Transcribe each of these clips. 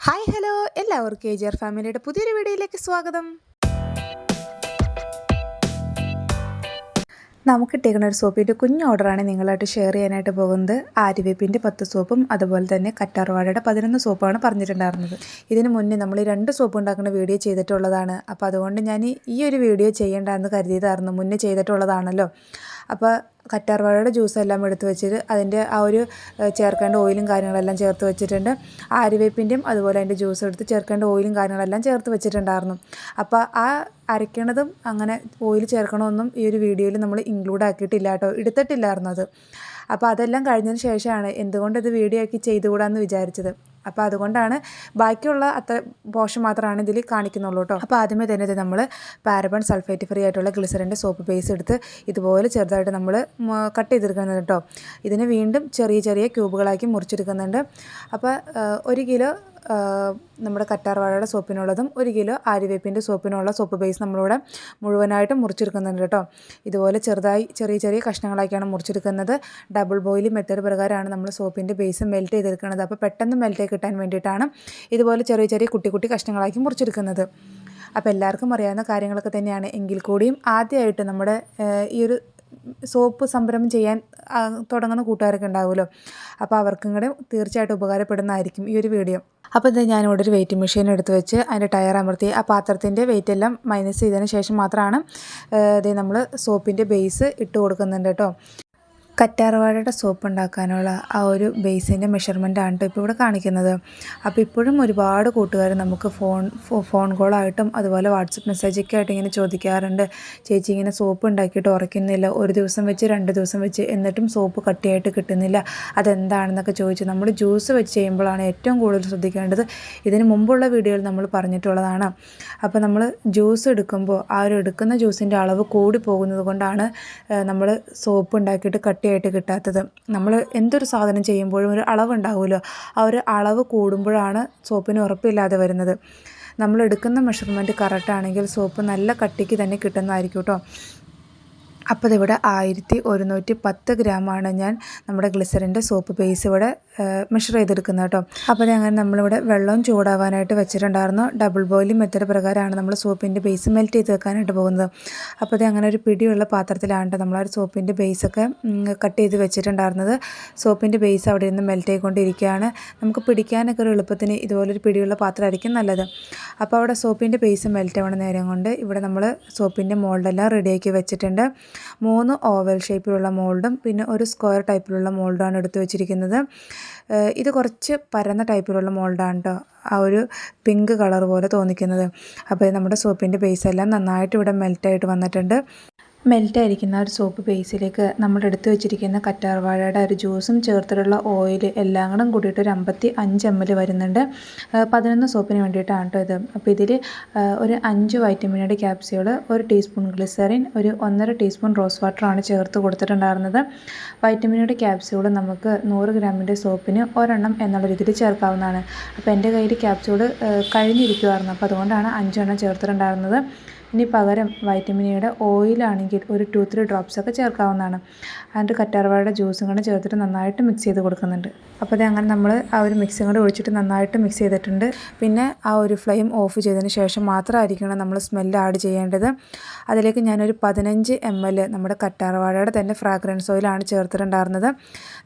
Hi hello. എല്ലാവർക്കും A G R ഫാമിലിയുടെ പുതിയൊരു വീഡിയോയിലേക്ക് സ്വാഗതം. നമുക്ക് ഇട്ടേക്കുന്ന ഒരു സോപ്പിന്റെ കുഞ്ഞു ഓർഡറാണ് നിങ്ങളായിട്ട് ഷെയർ ചെയ്യാനായിട്ട് പോകുന്നത്. ആര്യവേപ്പിന്റെ പത്ത് സോപ്പും അതുപോലെ തന്നെ കറ്റാർവാഴയുടെ പതിനൊന്ന് സോപ്പാണ് പറഞ്ഞിട്ടുണ്ടായിരുന്നത്. ഇതിന് മുന്നേ നമ്മൾ ഈ രണ്ട് സോപ്പ് ഉണ്ടാക്കുന്ന വീഡിയോ ചെയ്തിട്ടുള്ളതാണ്. അപ്പോൾ അതുകൊണ്ട് ഞാൻ ഈ- ഒരു വീഡിയോ ചെയ്യേണ്ടെന്ന് കരുതിയതായിരുന്നു. മുന്നേ ചെയ്തിട്ടുള്ളതാണല്ലോ. അപ്പോൾ കറ്റാർവാഴയുടെ ജ്യൂസെല്ലാം എടുത്ത് വെച്ചിട്ട് അതിന്റെ ആ ഒരു ചേർക്കേണ്ട ഓയിലും കാര്യങ്ങളെല്ലാം ചേർത്ത് വെച്ചിട്ടുണ്ട്. ആര്യവേപ്പിന്റെയും അതുപോലെ അതിന്റെ ജ്യൂസ് എടുത്ത് ചേർക്കേണ്ട ഓയിലും കാര്യങ്ങളെല്ലാം ചേർത്ത് വെച്ചിട്ടുണ്ടായിരുന്നു. അപ്പോൾ ആ അരയ്ക്കണതും അങ്ങനെ ഓയിൽ ചേർക്കണമെന്നും ഈ ഒരു വീഡിയോയിൽ നമ്മൾ ഇൻക്ലൂഡ് ആക്കിയിട്ടില്ല കേട്ടോ. എടുത്തിട്ടില്ലായിരുന്നു അത്. അപ്പോൾ അതെല്ലാം കഴിഞ്ഞതിന് ശേഷമാണ് എന്തുകൊണ്ട് ഇത് വീഡിയോ ആക്കി ചെയ്തുകൂടാന്ന് വിചാരിച്ചത്. അപ്പോൾ അതുകൊണ്ടാണ് ബാക്കിയുള്ള അത്ര പോർഷൻ മാത്രമാണ് ഇതിൽ കാണിക്കുന്നുള്ളൂ കേട്ടോ അപ്പോൾ ആദ്യമേ തന്നെ ഇത് നമ്മൾ പാരബൺ സൾഫേറ്റ് ഫ്രീ ആയിട്ടുള്ള ഗ്ലിസറിന്റെ സോപ്പ് ബേസ് എടുത്ത് ഇതുപോലെ ചെറുതായിട്ട് നമ്മൾ കട്ട് ചെയ്തെടുക്കുന്നത് കേട്ടോ ഇതിനെ വീണ്ടും ചെറിയ ചെറിയ ക്യൂബുകളാക്കി മുറിച്ചെടുക്കുന്നുണ്ട്. അപ്പോൾ ഒരു കിലോ നമ്മുടെ കറ്റാർവാഴയുടെ സോപ്പിനുള്ളതും ഒരു കിലോ ആര്യവേപ്പിന്റെ സോപ്പിനുള്ള സോപ്പ് ബേസ് നമ്മളിവിടെ മുഴുവനായിട്ടും മുറിച്ചെടുക്കുന്നുണ്ട് കേട്ടോ. ഇതുപോലെ ചെറുതായി ചെറിയ ചെറിയ കഷ്ണങ്ങളാക്കിയാണ് മുറിച്ചെടുക്കുന്നത്. ഡബിൾ ബോയിൽ മെത്തേഡ് പ്രകാരമാണ് നമ്മൾ സോപ്പിന്റെ ബേസ് മെൽറ്റ് ചെയ്തെടുക്കുന്നത്. അപ്പോൾ പെട്ടെന്ന് മെൽറ്റ് കിട്ടാൻ വേണ്ടിയിട്ടാണ് ഇതുപോലെ ചെറിയ ചെറിയ കുട്ടി കുട്ടി കഷ്ണങ്ങളാക്കി മുറിച്ചെടുക്കുന്നത്. അപ്പോൾ എല്ലാവർക്കും അറിയാവുന്ന കാര്യങ്ങളൊക്കെ തന്നെയാണ്. എങ്കിൽ കൂടിയും ആദ്യമായിട്ട് നമ്മുടെ ഈ ഒരു സോപ്പ് സംരംഭം ചെയ്യാൻ തുടങ്ങുന്ന കൂട്ടുകാരൊക്കെ ഉണ്ടാവുമല്ലോ. അപ്പോൾ അവർക്കും കൂടെ തീർച്ചയായിട്ടും ഉപകാരപ്പെടുന്നതായിരിക്കും ഈ ഒരു വീഡിയോ. അപ്പോൾ ഇത് ഞാനിവിടെ ഒരു വെയിറ്റ് മെഷീൻ എടുത്ത് വെച്ച് അതിന്റെ ടയർ അമർത്തി ആ പാത്രത്തിന്റെ വെയിറ്റ് എല്ലാം മൈനസ് ചെയ്തതിന് ശേഷം മാത്രമാണ് ഇത് നമ്മൾ സോപ്പിന്റെ ബേസ് ഇട്ട് കൊടുക്കുന്നുണ്ട് കേട്ടോ. കറ്റാർവാഴയുടെ സോപ്പ് ഉണ്ടാക്കാനുള്ള ആ ഒരു ബേസിന്റെ മെഷർമെന്റ് ആണ് ഇപ്പോൾ ഇവിടെ കാണിക്കുന്നത്. അപ്പോൾ ഇപ്പോഴും ഒരുപാട് കൂട്ടുകാർ നമുക്ക് ഫോൺ ഫോൺ കോളായിട്ടും അതുപോലെ വാട്സപ്പ് മെസ്സേജൊക്കെ ആയിട്ട് ഇങ്ങനെ ചോദിക്കാറുണ്ട്. ചേച്ചി ഇങ്ങനെ സോപ്പ് ഉണ്ടാക്കിയിട്ട് ഉറക്കുന്നില്ല ഒരു ദിവസം വെച്ച് രണ്ട് ദിവസം വെച്ച് എന്നിട്ടും സോപ്പ് കട്ടിയായിട്ട് കിട്ടുന്നില്ല. അതെന്താണെന്നൊക്കെ ചോദിച്ചു നമ്മൾ ജ്യൂസ് വെച്ച് ചെയ്യുമ്പോഴാണ് ഏറ്റവും കൂടുതൽ ശ്രദ്ധിക്കേണ്ടത്. ഇതിന് മുമ്പുള്ള വീഡിയോയിൽ നമ്മൾ പറഞ്ഞിട്ടുള്ളതാണ്. അപ്പോൾ നമ്മൾ ജ്യൂസ് എടുക്കുമ്പോൾ ആ ഒരു എടുക്കുന്ന ജ്യൂസിന്റെ അളവ് കൂടി പോകുന്നത് കൊണ്ടാണ് നമ്മൾ സോപ്പ് ഉണ്ടാക്കിയിട്ട് കട്ടിയായിട്ട് കിട്ടാത്തത്. നമ്മൾ എന്തൊരു സാധനം ചെയ്യുമ്പോഴും ഒരു അളവുണ്ടാവുമല്ലോ ആ ഒരു അളവ് കൂടുമ്പോഴാണ് സോപ്പിന് ഉറപ്പില്ലാതെ വരുന്നത്. നമ്മൾ എടുക്കുന്ന മെഷർമെന്റ് കറക്റ്റാണെങ്കിൽ സോപ്പ് നല്ല കട്ടിക്ക് തന്നെ കിട്ടുന്നതായിരിക്കും കേട്ടോ അപ്പോൾ ഇതിവിടെ ആയിരത്തി ഒരുന്നൂറ്റി പത്ത് ഗ്രാമാണ് ഞാൻ നമ്മുടെ ഗ്ലിസറിന്റെ സോപ്പ് ബേസ് ഇവിടെ മെഷർ ചെയ്തെടുക്കുന്നത് കേട്ടോ. അപ്പോൾ അങ്ങനെ നമ്മളിവിടെ വെള്ളം ചൂടാവാനായിട്ട് വെച്ചിട്ടുണ്ടായിരുന്നു. ഡബിൾ ബോയിലിംഗ് മെത്തേഡ് പ്രകാരമാണ് നമ്മൾ സോപ്പിന്റെ ബേസ് മെൽറ്റ് ചെയ്ത് വെക്കാനായിട്ട് പോകുന്നത്. അപ്പോൾ ഇത് അങ്ങനെ ഒരു പിടിയുള്ള പാത്രത്തിലാണ് നമ്മൾ ആ ഒരു സോപ്പിന്റെ ബേസൊക്കെ കട്ട് ചെയ്ത് വെച്ചിട്ടുണ്ടായിരുന്നത്. സോപ്പിന്റെ ബേസ് അവിടെ നിന്ന് മെൽറ്റ് ആയിക്കൊണ്ടിരിക്കുകയാണ്. നമുക്ക് പിടിക്കാനൊക്കെ ഒരു എളുപ്പത്തിന് ഇതുപോലൊരു പിടിയുള്ള പാത്രമായിരിക്കും നല്ലത്. അപ്പോൾ അവിടെ സോപ്പിന്റെ ബേസ് മെൽറ്റ് ആവണ നേരം കൊണ്ട് ഇവിടെ നമ്മൾ സോപ്പിന്റെ മോൾഡെല്ലാം റെഡിയാക്കി വെച്ചിട്ടുണ്ട്. മൂന്ന് ഓവൽ ഷേപ്പിലുള്ള മോൾഡും പിന്നെ ഒരു സ്ക്വയർ ടൈപ്പിലുള്ള മോൾഡാണ് എടുത്തു വെച്ചിരിക്കുന്നത്. ഇത് കുറച്ച് പരന്ന ടൈപ്പിലുള്ള മോൾഡാണ് കേട്ടോ ആ ഒരു പിങ്ക് കളർ പോലെ തോന്നിക്കുന്നത്. അപ്പോൾ നമ്മുടെ സോപ്പിന്റെ ബേസ് എല്ലാം നന്നായിട്ട് ഇവിടെ മെൽറ്റായിട്ട് വന്നിട്ടുണ്ട്. മെൽറ്റായിരിക്കുന്ന ഒരു സോപ്പ് ബേസിലേക്ക് നമ്മൾ എടുത്തു വെച്ചിരിക്കുന്ന കറ്റാർവാഴയുടെ ഒരു ജ്യൂസും ചേർത്തിട്ടുള്ള ഓയിൽ എല്ലാം കൂടെ കൂടിയിട്ട് ഒരു അമ്പത്തി അഞ്ച് എം എൽ വരുന്നുണ്ട്. പതിനൊന്ന് സോപ്പിന് വേണ്ടിയിട്ടാണ് കേട്ടോ ഇത്. അപ്പോൾ ഇതിൽ ഒരു അഞ്ച് വൈറ്റമിനയുടെ ക്യാപ്സ്യൂൾ ഒരു ടീസ്പൂൺ ഗ്ലിസറിൻ ഒരു ഒന്നര ടീസ്പൂൺ റോസ് വാട്ടറാണ് ചേർത്ത് കൊടുത്തിട്ടുണ്ടായിരുന്നത്. വൈറ്റമിനയുടെ ക്യാപ്സ്യൂൾ നമുക്ക് നൂറ് ഗ്രാമിന്റെ സോപ്പിന് ഒരെണ്ണം എന്നുള്ള രീതിയിൽ ചേർക്കാവുന്നതാണ്. അപ്പോൾ എന്റെ കയ്യിൽ ക്യാപ്സ്യൂൾ കഴിഞ്ഞിരിക്കുമായിരുന്നു അപ്പോൾ അതുകൊണ്ടാണ് അഞ്ചെണ്ണം ചേർത്തിട്ടുണ്ടായിരുന്നത്. ഇനി പകരം വൈറ്റമിൻ എയുടെ ഓയിലാണെങ്കിൽ ഒരു ടു ത്രീ ഡ്രോപ്സ് ഒക്കെ ചേർക്കാവുന്നതാണ്. അതിന്റെ കറ്റാർവാഴയുടെ ജ്യൂസും കൂടെ ചേർത്തിട്ട് നന്നായിട്ട് മിക്സ് ചെയ്ത് കൊടുക്കുന്നുണ്ട്. അപ്പോൾ അത് അങ്ങനെ നമ്മൾ ആ ഒരു മിക്സും കൂടെ ഒഴിച്ചിട്ട് നന്നായിട്ട് മിക്സ് ചെയ്തിട്ടുണ്ട്. പിന്നെ ആ ഒരു ഫ്ലെയിം ഓഫ് ചെയ്തതിന് ശേഷം മാത്രമായിരിക്കണം നമ്മൾ സ്മെല്ല് ആഡ് ചെയ്യേണ്ടത്. അതിലേക്ക് ഞാനൊരു പതിനഞ്ച് എം എൽ നമ്മുടെ കറ്റാർവാഴയുടെ തന്നെ ഫ്രാഗ്രൻസ് ഓയിലാണ് ചേർത്തിട്ടുണ്ടായിരുന്നത്.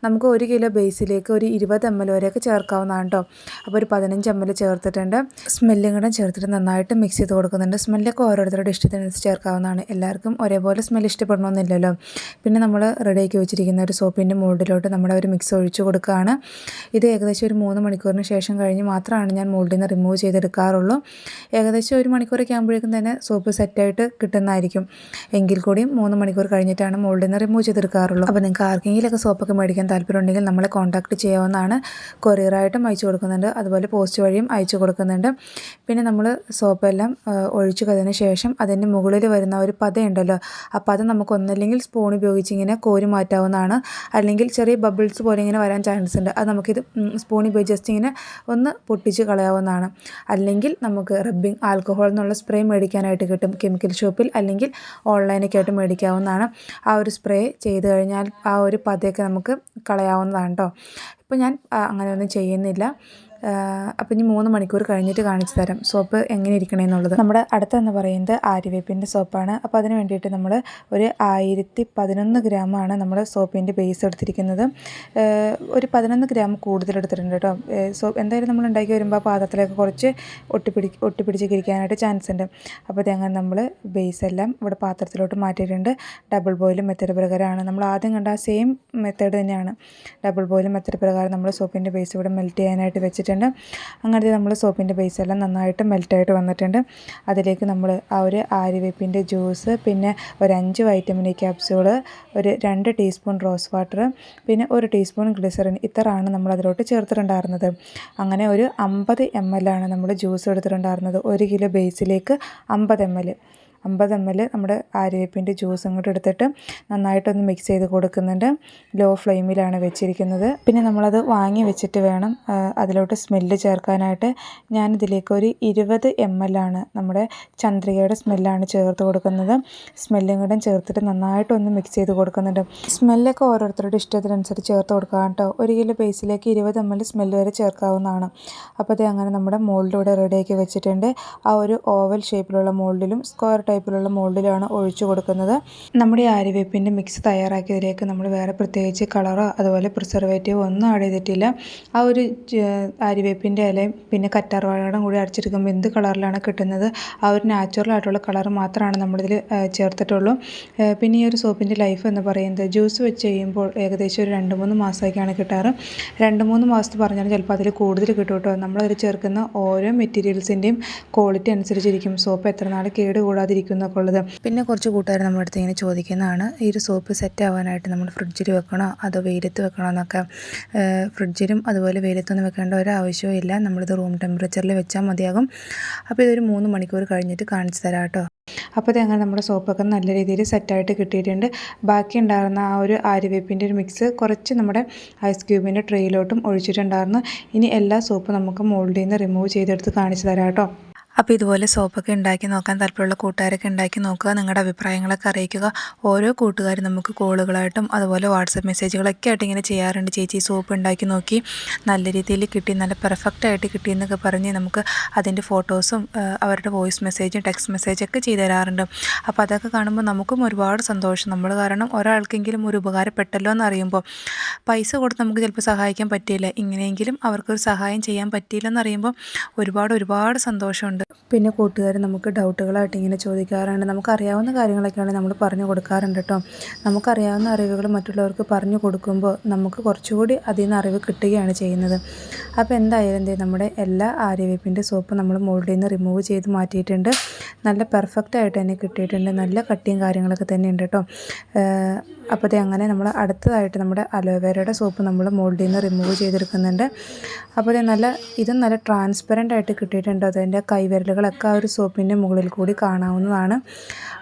നമുക്ക് ഒരു കിലോ ബേസിലേക്ക് ഒരു ഇരുപത് എം എൽ വരെയൊക്കെ ചേർക്കാവുന്നതാണ് കേട്ടോ. അപ്പോൾ ഒരു പതിനഞ്ച് എം എൽ ചേർത്തിട്ടുണ്ട്. സ്മെല്ലും കൂടെ ചേർത്തിട്ട് നന്നായിട്ട് മിക്സ് ചെയ്ത് കൊടുക്കുന്നുണ്ട്. സ്മെല്ലൊക്കെ ഓരോരുത്തരുടെ ഇഷ്ടത്തിനനുസരിച്ച് ചേർക്കാവുന്നതാണ്. എല്ലാവർക്കും ഒരേപോലെ സ്മെൽ ഇഷ്ടപ്പെടണമെന്നില്ലല്ലോ പിന്നെ നമ്മൾ റെഡിയാക്കി വെച്ചിരിക്കുന്ന ഒരു സോപ്പിന്റെ മോൾഡിലോട്ട് നമ്മുടെ ഒരു മിക്സ് ഒഴിച്ചു കൊടുക്കുകയാണ്. ഇത് ഏകദേശം ഒരു മൂന്ന് മണിക്കൂറിന് ശേഷം കഴിഞ്ഞ് മാത്രമാണ് ഞാൻ മോൾഡിൽ നിന്ന് റിമൂവ് ചെയ്തെടുക്കാറുള്ളൂ. ഏകദേശം ഒരു മണിക്കൂറൊക്കെ ആകുമ്പോഴേക്കും തന്നെ സോപ്പ് സെറ്റായിട്ട് കിട്ടുന്നതായിരിക്കും. എങ്കിൽ കൂടിയും മൂന്ന് മണിക്കൂർ കഴിഞ്ഞിട്ടാണ് മോൾഡിൽ നിന്ന് റിമൂവ് ചെയ്തെടുക്കാറുള്ളൂ. അപ്പോൾ നിങ്ങൾക്ക് ആർക്കെങ്കിലുമൊക്കെ സോപ്പൊക്കെ മേടിക്കാൻ താല്പര്യമുണ്ടെങ്കിൽ നമ്മളെ കോൺടാക്ട് ചെയ്യാവുന്നതാണ്. കൊറിയറായിട്ടും അയച്ചു കൊടുക്കുന്നുണ്ട്. അതുപോലെ പോസ്റ്റ് വഴിയും അയച്ചു കൊടുക്കുന്നുണ്ട്. പിന്നെ നമ്മൾ സോപ്പെല്ലാം ഒഴിച്ചു കഴിഞ്ഞതിന് ശേഷം അതിന്റെ മുകളിൽ വരുന്ന ഒരു പതയുണ്ടല്ലോ. ആ പത നമുക്ക് ഒന്നല്ലെങ്കിൽ സ്പൂൺ ഉപയോഗിച്ച് ഇങ്ങനെ കോരി മാറ്റാവുന്നതാണ്. അല്ലെങ്കിൽ ചെറിയ ബബിൾസ് പോലെ ഇങ്ങനെ വരാൻ ചാൻസ് ഉണ്ട്. അത് നമുക്കിത് സ്പൂൺ ഉപയോഗിച്ച് ജസ്റ്റ് ഇങ്ങനെ ഒന്ന് പൊട്ടിച്ച് കളയാവുന്നതാണ്. അല്ലെങ്കിൽ നമുക്ക് റബ്ബിംഗ് ആൽക്കഹോൾ എന്നുള്ള സ്പ്രേ മേടിക്കാനായിട്ട് കിട്ടും. കെമിക്കൽ ഷോപ്പിൽ അല്ലെങ്കിൽ ഓൺലൈനൊക്കെ ആയിട്ട് മേടിക്കാവുന്നതാണ്. ആ ഒരു സ്പ്രേ ചെയ്ത് കഴിഞ്ഞാൽ ആ ഒരു പതയൊക്കെ നമുക്ക് കളയാവുന്നതാണ് കേട്ടോ ഇപ്പോൾ ഞാൻ അങ്ങനെയൊന്നും ചെയ്യുന്നില്ല. അപ്പം ഇനി മൂന്ന് മണിക്കൂർ കഴിഞ്ഞിട്ട് കാണിച്ചു തരാം സോപ്പ് എങ്ങനെ ഇരിക്കണമെന്നുള്ളത് നമ്മുടെ അടുത്തെന്ന് പറയുന്നത് ആര്യവേപ്പിന്റെ സോപ്പാണ്. അപ്പോൾ അതിന് വേണ്ടിയിട്ട് നമ്മൾ ഒരു ആയിരത്തി പതിനൊന്ന് ഗ്രാമാണ് നമ്മൾ സോപ്പിന്റെ ബേസ് എടുത്തിരിക്കുന്നത്. ഒരു പതിനൊന്ന് ഗ്രാം കൂടുതൽ എടുത്തിട്ടുണ്ട് കേട്ടോ. സോ എന്തായാലും നമ്മൾ ഉണ്ടാക്കി വരുമ്പോൾ പാത്രത്തിലേക്ക് കുറച്ച് ഒട്ടിപ്പിടി ഒട്ടിപ്പിടിച്ചൊക്കെ ഇരിക്കാനായിട്ട് ചാൻസ് ഉണ്ട്. അപ്പോൾ ഇതങ്ങനെ നമ്മൾ ബേസ് എല്ലാം ഇവിടെ പാത്രത്തിലോട്ട് മാറ്റിയിട്ടുണ്ട്. ഡബിൾ ബോയിൽ മെത്തേഡ് പ്രകാരമാണ്. നമ്മൾ ആദ്യം കണ്ട ആ സെയിം മെത്തേഡ് തന്നെയാണ്. ഡബിൾ ബോയിൽ മെത്തേഡ് പ്രകാരം നമ്മൾ സോപ്പിന്റെ ബേസ് ഇവിടെ മെൽറ്റ് ചെയ്യാനായിട്ട് വെച്ചിട്ടുണ്ട്. അങ്ങനത്തെ നമ്മൾ സോപ്പിന്റെ ബേസ് എല്ലാം നന്നായിട്ട് മെൽറ്റായിട്ട് വന്നിട്ടുണ്ട്. അതിലേക്ക് നമ്മൾ ആ ഒരു ആര്യവേപ്പിന്റെ ജ്യൂസ് പിന്നെ ഒരു അഞ്ച് വൈറ്റമിൻ എ ക്യാപ്സ്യൂൾ ഒരു രണ്ട് ടീസ്പൂൺ റോസ് വാട്ടർ പിന്നെ ഒരു ടീസ്പൂൺ ഗ്ലിസറിൻ ഇത്രയാണ് നമ്മൾ അതിലോട്ട് ചേർത്തിട്ടുണ്ടായിരുന്നത്. അങ്ങനെ ഒരു അമ്പത് എം എൽ ആണ് നമ്മൾ ജ്യൂസ് എടുത്തിട്ടുണ്ടായിരുന്നത്. ഒരു കിലോ ബേസിലേക്ക് അമ്പത് എം എൽ അമ്പത് എം എൽ നമ്മുടെ ആര്യവേപ്പിന്റെ ജ്യൂസ് അങ്ങോട്ട് എടുത്തിട്ട് നന്നായിട്ടൊന്ന് മിക്സ് ചെയ്ത് കൊടുക്കുന്നുണ്ട്. ലോ ഫ്ലെയിമിലാണ് വെച്ചിരിക്കുന്നത്. പിന്നെ നമ്മളത് വാങ്ങി വെച്ചിട്ട് വേണം അതിലോട്ട് സ്മെല്ല് ചേർക്കാനായിട്ട്. ഞാനിതിലേക്ക് ഒരു ഇരുപത് എം എൽ ആണ് നമ്മുടെ ചന്ദ്രികയുടെ സ്മെല്ലാണ് ചേർത്ത് കൊടുക്കുന്നത്. സ്മെല്ലും കൂടെ ചേർത്തിട്ട് നന്നായിട്ടൊന്ന് മിക്സ് ചെയ്ത് കൊടുക്കുന്നുണ്ട്. സ്മെല്ലൊക്കെ ഓരോരുത്തരുടെ ഇഷ്ടത്തിനനുസരിച്ച് ചേർത്ത് കൊടുക്കാം കേട്ടോ. ഒരു കിലോ ബേസിലേക്ക് ഇരുപത് എം എൽ സ്മെല്ല് വരെ ചേർക്കാവുന്നതാണ്. അപ്പോൾ അത് അങ്ങനെ നമ്മുടെ മോൾഡിലൂടെ റെഡിയാക്കി വെച്ചിട്ടുണ്ട്. ആ ഒരു ഓവൽ ഷേപ്പിലുള്ള മോൾഡിലും സ്ക്വയർ ടൈപ്പിലുള്ള മോൾഡിലാണ് ഒഴിച്ചു കൊടുക്കുന്നത്. നമ്മുടെ ആര്യവേപ്പിന്റെ മിക്സ് തയ്യാറാക്കിയതിലേക്ക് നമ്മൾ വേറെ പ്രത്യേകിച്ച് കളറോ അതുപോലെ പ്രിസർവേറ്റീവോ ഒന്നും ആഡ് ചെയ്തിട്ടില്ല. ആ ഒരു ആര്യവേപ്പിന്റെ ഇലയും പിന്നെ കറ്റാർവാഴയുടെ കൂടി അടിച്ചെടുക്കുമ്പോൾ എന്ത് കളറിലാണ് കിട്ടുന്നത്? ആ ഒരു നാച്ചുറൽ ആയിട്ടുള്ള കളർ മാത്രമാണ് നമ്മളിതിൽ ചേർത്തിട്ടുള്ളൂ. പിന്നെ ഈ ഒരു സോപ്പിന്റെ ലൈഫ് എന്ന് പറയുന്നത് ജ്യൂസ് വെച്ച് ചെയ്യുമ്പോൾ ഏകദേശം ഒരു രണ്ട് മൂന്ന് മാസമൊക്കെയാണ് കിട്ടാറ്. രണ്ട് മൂന്ന് മാസത്ത് പറഞ്ഞാൽ ചിലപ്പോൾ അതിൽ കൂടുതൽ കിട്ടും കേട്ടോ. നമ്മളതിൽ ചേർക്കുന്ന ഓരോ മെറ്റീരിയൽസിന്റെയും ക്വാളിറ്റി അനുസരിച്ചിരിക്കും. സോപ്പ് എത്ര നാൾ കേട് കൂടാതിരിക്കും എന്നൊക്കെ ഉള്ളത് പിന്നെ കുറച്ച് കൂട്ടുകാർ നമ്മുടെ അടുത്ത് ഇങ്ങനെ ചോദിക്കുന്നതാണ് ഈ ഒരു സോപ്പ് സെറ്റ് ആവാനായിട്ട് നമ്മൾ ഫ്രിഡ്ജിൽ വെക്കണോ? അതോ വെയിലത്ത് വെക്കണോ? എന്നൊക്കെ. ഫ്രിഡ്ജിലും അതുപോലെ വെയിലത്തൊന്നും വെക്കേണ്ട ഒരു ആവശ്യവും ഇല്ല. നമ്മളിത് റൂം ടെമ്പറേച്ചറിൽ വെച്ചാൽ മതിയാകും. അപ്പോൾ ഇതൊരു മൂന്ന് മണിക്കൂർ കഴിഞ്ഞിട്ട് കാണിച്ചു തരാം കേട്ടോ. അപ്പോൾ ഇത് അങ്ങനെ നമ്മുടെ സോപ്പൊക്കെ നല്ല രീതിയിൽ സെറ്റായിട്ട് കിട്ടിയിട്ടുണ്ട്. ബാക്കി ഉണ്ടായിരുന്ന ആ ഒരു ആര്യവേപ്പിന്റെ ഒരു മിക്സ് കുറച്ച് നമ്മുടെ ഐസ് ക്യൂബിന്റെ ട്രെയിലോട്ടും ഒഴിച്ചിട്ടുണ്ടായിരുന്നു. ഇനി എല്ലാ സോപ്പും നമുക്ക് മോൾഡിൽ നിന്ന് റിമൂവ് ചെയ്തെടുത്ത് കാണിച്ചു തരാം കേട്ടോ. അപ്പോൾ ഇതുപോലെ സോപ്പൊക്കെ ഉണ്ടാക്കി നോക്കാൻ താല്പര്യമുള്ള കൂട്ടുകാരൊക്കെ ഉണ്ടാക്കി നോക്കുക. നിങ്ങളുടെ അഭിപ്രായങ്ങളൊക്കെ അറിയിക്കുക. ഓരോ കൂട്ടുകാരും നമുക്ക് കോളുകളായിട്ടും അതുപോലെ വാട്സപ്പ് മെസ്സേജുകളൊക്കെ ആയിട്ട് ഇങ്ങനെ ചെയ്യാറുണ്ട്. ചേച്ചി സോപ്പ് ഉണ്ടാക്കി നോക്കി. നല്ല രീതിയിൽ കിട്ടി നല്ല പെർഫെക്റ്റ് ആയിട്ട് കിട്ടി എന്നൊക്കെ പറഞ്ഞ് നമുക്ക് അതിന്റെ ഫോട്ടോസും അവരുടെ വോയിസ് മെസ്സേജും ടെക്സ്റ്റ് മെസ്സേജൊക്കെ ചെയ്തു തരാറുണ്ട്. അപ്പോൾ അതൊക്കെ കാണുമ്പോൾ നമുക്കും ഒരുപാട് സന്തോഷം. നമ്മൾ കാരണം ഒരാൾക്കെങ്കിലും ഒരു ഉപകാരപ്പെട്ടല്ലോ എന്ന് അറിയുമ്പോൾ പൈസ കൊടുത്ത് നമുക്ക് ചിലപ്പോൾ സഹായിക്കാൻ പറ്റിയില്ല. ഇങ്ങനെയെങ്കിലും അവർക്കൊരു സഹായം ചെയ്യാൻ പറ്റിയില്ലെന്ന് അറിയുമ്പോൾ ഒരുപാട് ഒരുപാട് സന്തോഷമുണ്ട്. പിന്നെ കൂട്ടുകാർ നമുക്ക് ഡൗട്ടുകളായിട്ട് ഇങ്ങനെ ചോദിക്കാറുണ്ട്. നമുക്കറിയാവുന്ന കാര്യങ്ങളൊക്കെയാണ് നമ്മൾ പറഞ്ഞു കൊടുക്കാറുണ്ട് കേട്ടോ. നമുക്കറിയാവുന്ന അറിവുകൾ മറ്റുള്ളവർക്ക് പറഞ്ഞു കൊടുക്കുമ്പോൾ നമുക്ക് കുറച്ചുകൂടി അതിൽ നിന്ന് അറിവ് കിട്ടുകയാണ് ചെയ്യുന്നത്. അപ്പോൾ എന്തായാലും എന്തേ നമ്മുടെ എല്ലാ ആര്യവേപ്പിന്റെ സോപ്പ് നമ്മൾ മോൾഡിൽ നിന്ന് റിമൂവ് ചെയ്ത് മാറ്റിയിട്ടുണ്ട്. നല്ല പെർഫെക്റ്റ് ആയിട്ട് തന്നെ കിട്ടിയിട്ടുണ്ട്. നല്ല കട്ടിയും കാര്യങ്ങളൊക്കെ തന്നെ ഉണ്ട് കേട്ടോ. അപ്പോൾ അത് അങ്ങനെ നമ്മൾ അടുത്തതായിട്ട് നമ്മുടെ അലോവേരയുടെ സോപ്പ് നമ്മൾ മോൾഡിൽ നിന്ന് റിമൂവ് ചെയ്തെടുക്കുന്നുണ്ട്. അപ്പോൾ നല്ല ഇതും നല്ല ട്രാൻസ്പെറന്റ് ആയിട്ട് കിട്ടിയിട്ടുണ്ട്. അതിന്റെ കൈവിരലുകളൊക്കെ ആ ഒരു സോപ്പിന്റെ മുകളിൽ കൂടി കാണാവുന്നതാണ്.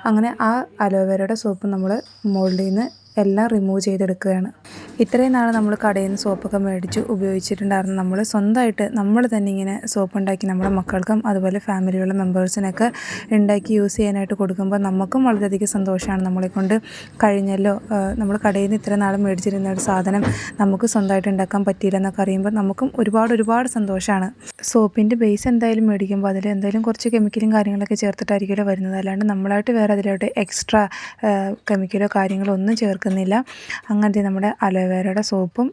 അങ്ങനെ ആ അലോവേരയുടെ സോപ്പ് നമ്മൾ മുകളിൽ നിന്ന് എല്ലാം റിമൂവ് ചെയ്തെടുക്കുകയാണ്. ഇത്രയും നാൾ നമ്മൾ കടയിൽ നിന്ന് സോപ്പൊക്കെ മേടിച്ച് ഉപയോഗിച്ചിട്ടുണ്ടായിരുന്നു. നമ്മൾ സ്വന്തമായിട്ട് നമ്മൾ തന്നെ ഇങ്ങനെ സോപ്പ് ഉണ്ടാക്കി നമ്മുടെ മക്കൾക്കും അതുപോലെ ഫാമിലിയുള്ള മെമ്പേഴ്സിനൊക്കെ ഉണ്ടാക്കി യൂസ് ചെയ്യാനായിട്ട് കൊടുക്കുമ്പോൾ നമുക്കും വളരെയധികം സന്തോഷമാണ് നമ്മളെ കൊണ്ട് കഴിഞ്ഞല്ലോ. നമ്മൾ കടയിൽ നിന്ന് ഇത്ര നാൾ മേടിച്ചിരുന്ന ഒരു സാധനം നമുക്ക് സ്വന്തമായിട്ട് ഉണ്ടാക്കാൻ പറ്റിയില്ല എന്നൊക്കെ അറിയുമ്പോൾ നമുക്കും ഒരുപാട് ഒരുപാട് സന്തോഷമാണ് സോപ്പിന്റെ ബേസ് എന്തായാലും മേടിക്കുമ്പോൾ അതിൽ എന്തായാലും കുറച്ച് കെമിക്കലും കാര്യങ്ങളൊക്കെ ചേർത്തിട്ടായിരിക്കുമല്ലോ വരുന്നത്. അല്ലാണ്ട് നമ്മളായിട്ട് വേറെ അതിലോട്ട് എക്സ്ട്രാ കെമിക്കലോ കാര്യങ്ങളോ ഒന്നും ചേർക്കുന്നില്ല അങ്ങനത്തെ നമ്മുടെ അലോവേരയുടെ സോപ്പും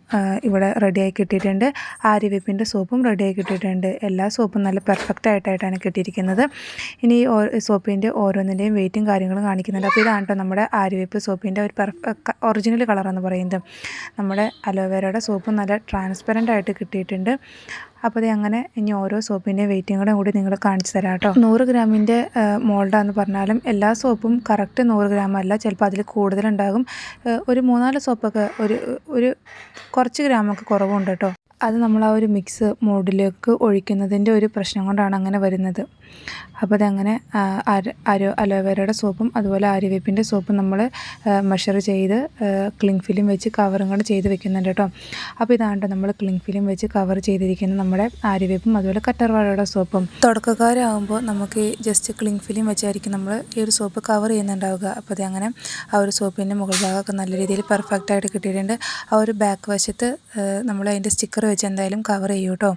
ഇവിടെ റെഡിയായി കിട്ടിയിട്ടുണ്ട്. ആര്യവേപ്പിന്റെ സോപ്പും റെഡിയായി കിട്ടിയിട്ടുണ്ട്. എല്ലാ സോപ്പും നല്ല പെർഫെക്റ്റ് ആയിട്ടായിട്ടാണ് കിട്ടിയിരിക്കുന്നത്. ഇനി സോപ്പിന്റെ ഓരോന്നിന്റെയും വെയിറ്റും കാര്യങ്ങളും കാണിക്കുന്നുണ്ട്. അപ്പോൾ ഇതാണ് കേട്ടോ നമ്മുടെ ആര്യവേപ്പ് സോപ്പിന്റെ ഒരു പെർഫെക്റ്റ് ഒറിജിനൽ കളറെന്ന് പറയുന്നത്. നമ്മുടെ അലോവേരയുടെ സോപ്പും നല്ല ട്രാൻസ്പെറന്റ് ആയിട്ട് കിട്ടിയിട്ടുണ്ട്. അപ്പോൾ അത് അങ്ങനെ ഇനി ഓരോ സോപ്പിന്റെ വെയിറ്റും കൂടെ കൂടി നിങ്ങൾ കാണിച്ചു തരാം കേട്ടോ. നൂറ് ഗ്രാമിന്റെ മോൾഡാന്ന് പറഞ്ഞാലും എല്ലാ സോപ്പും കറക്റ്റ് നൂറ് ഗ്രാം അല്ല ചിലപ്പോൾ അതിൽ കൂടുതലുണ്ടാകും. ഒരു മൂന്നാൽ സോപ്പൊക്കെ ഒരു ഒരു കുറച്ച് ഗ്രാമൊക്കെ കുറവുണ്ട് കേട്ടോ. അത് നമ്മൾ ആ ഒരു മിക്സ് മോഡിലേക്ക് ഒഴിക്കുന്നതിന്റെ ഒരു പ്രശ്നം കൊണ്ടാണ് അങ്ങനെ വരുന്നത്. അപ്പോൾ അതങ്ങനെ അരോ അലോവേരയുടെ സോപ്പും അതുപോലെ ആര്യവേപ്പിന്റെ സോപ്പും നമ്മൾ മെഷർ ചെയ്ത് ക്ലിങ് ഫിലിം വെച്ച് കവറും കൂടെ ചെയ്ത് വെക്കുന്നുണ്ട് കേട്ടോ. അപ്പോൾ ഇതാണ് നമ്മൾ ക്ലിങ് ഫിലിം വെച്ച് കവർ ചെയ്തിരിക്കുന്ന നമ്മുടെ ആര്യവേപ്പും അതുപോലെ കറ്റർവാഴയുടെ സോപ്പും. തുടക്കക്കാരാകുമ്പോൾ നമുക്ക് ജസ്റ്റ് ക്ലിങ് ഫിലിം വെച്ചായിരിക്കും നമ്മൾ ഈ ഒരു സോപ്പ് കവർ ചെയ്യുന്നുണ്ടാവുക. അപ്പോൾ അത് അങ്ങനെ ആ ഒരു സോപ്പിന്റെ മുകൾ ഭാഗമൊക്കെ നല്ല രീതിയിൽ പെർഫെക്റ്റ് ആയിട്ട് കിട്ടിയിട്ടുണ്ട്. ആ ഒരു ബാക്ക് വശത്ത് നമ്മൾ അതിന്റെ സ്റ്റിക്കർ വെച്ച് എന്തായാലും കവർ ചെയ്യൂ കേട്ടോ.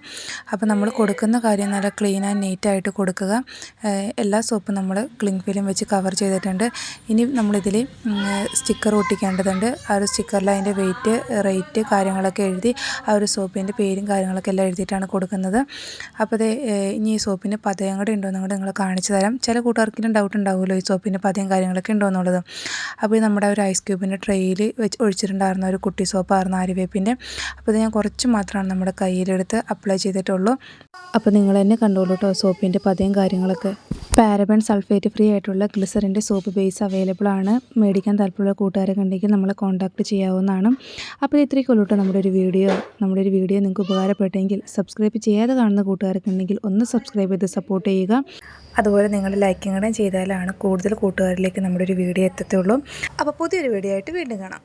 അപ്പോൾ നമ്മൾ കൊടുക്കുന്ന കാര്യം നല്ല ക്ലീൻ ആൻഡ് നീറ്റായിട്ട് കൊടുക്കുക. ഏഹ് എല്ലാ സോപ്പും നമ്മൾ ക്ലിങ് ഫിലിം വെച്ച് കവർ ചെയ്തിട്ടുണ്ട്. ഇനി നമ്മളിതിൽ സ്റ്റിക്കർ ഒട്ടിക്കേണ്ടതുണ്ട്. ആ ഒരു സ്റ്റിക്കറിൽ അതിന്റെ വെയിറ്റ് റേറ്റ് കാര്യങ്ങളൊക്കെ എഴുതി ആ ഒരു സോപ്പിന്റെ പേരും കാര്യങ്ങളൊക്കെ എല്ലാം എഴുതിയിട്ടാണ് കൊടുക്കുന്നത്. അപ്പോൾ അത് ഇനി ഈ സോപ്പിന് പതയം കൂടെ ഉണ്ടോ എന്നുകൂടെ നിങ്ങൾ കാണിച്ചു തരാം. ചില കൂട്ടുകാർക്കിനും ഡൗട്ട് ഉണ്ടാവുമല്ലോ ഈ സോപ്പിന്റെ പതയം കാര്യങ്ങളൊക്കെ ഉണ്ടോ എന്നുള്ളത്. അപ്പോൾ നമ്മുടെ ഒരു ഐസ് ക്യൂബിന്റെ ട്രെയിൽ വെച്ച് ഒഴിച്ചിട്ടുണ്ടായിരുന്ന ഒരു കുട്ടി സോപ്പായിരുന്നു ആര്യവേപ്പിന്റെ അപ്പോൾ ഇത് ഞാൻ കുറച്ച് മാത്രമാണ് നമ്മുടെ കയ്യിലെടുത്ത് അപ്ലൈ ചെയ്തിട്ടുള്ളൂ. അപ്പോൾ നിങ്ങൾ തന്നെ കണ്ടോളൂ കേട്ടോ സോപ്പിന്റെ പതയും കാര്യങ്ങളൊക്കെ. പാരബൺ സൾഫേറ്റ് ഫ്രീ ആയിട്ടുള്ള ഗ്ലിസറിന്റെ സോപ്പ് ബേസ് അവൈലബിൾ ആണ്. മേടിക്കാൻ താല്പര്യമുള്ള കൂട്ടുകാരൊക്കെ ഉണ്ടെങ്കിൽ നമ്മളെ കോൺടാക്ട് ചെയ്യാവുന്നതാണ്. അപ്പോൾ ഇത്രയ്ക്ക് ഉള്ളൂട്ടോ നമ്മുടെ ഒരു വീഡിയോ. നമ്മുടെ ഒരു വീഡിയോ നിങ്ങൾക്ക് ഉപകാരപ്പെട്ടെങ്കിൽ സബ്സ്ക്രൈബ് ചെയ്യാതെ കാണുന്ന കൂട്ടുകാരൊക്കെ ഉണ്ടെങ്കിൽ ഒന്ന് സബ്സ്ക്രൈബ് ചെയ്ത് സപ്പോർട്ട് ചെയ്യുക. അതുപോലെ നിങ്ങൾ ലൈക്കും കൂടെ ചെയ്താലാണ് കൂടുതൽ കൂട്ടുകാരിലേക്ക് നമ്മുടെ ഒരു വീഡിയോ എത്തത്തുള്ളൂ. അപ്പോൾ പുതിയൊരു വീഡിയോ ആയിട്ട് വീണ്ടും കാണാം.